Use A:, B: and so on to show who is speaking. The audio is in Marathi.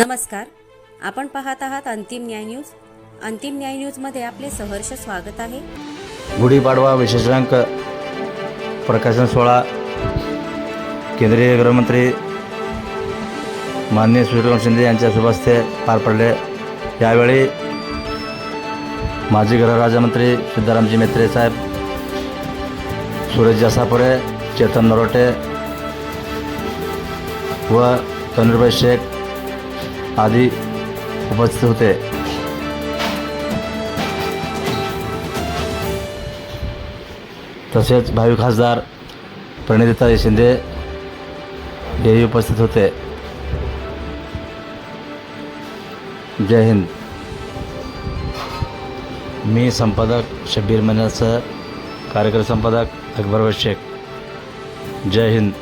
A: नमस्कार. आपण पाहत आहात अंतिम न्याय न्यूज. अंतिम न्याय न्यूजमध्ये आपले सहर्ष स्वागत आहे.
B: गुढीपाडवा विशेषांक प्रकाशन सोहळा केंद्रीय गृहमंत्री माननीय सूर्यकांत शिंदे यांच्या शुभ पार पडले. यावेळी माजी गृहराज्यमंत्री सिद्धारामजी मेत्रे साहेब सुरेश जसापुरे चेतन नरोटे व तनुरभाई शेख आधी उपस्थित होते. तसेच भावी खासदार प्रणितीताई शिंदे हेही उपस्थित होते. जय हिंद. मी संपादक शब्बीर मनासह कार्यक्रम संपादक अकबर शेख जय हिंद.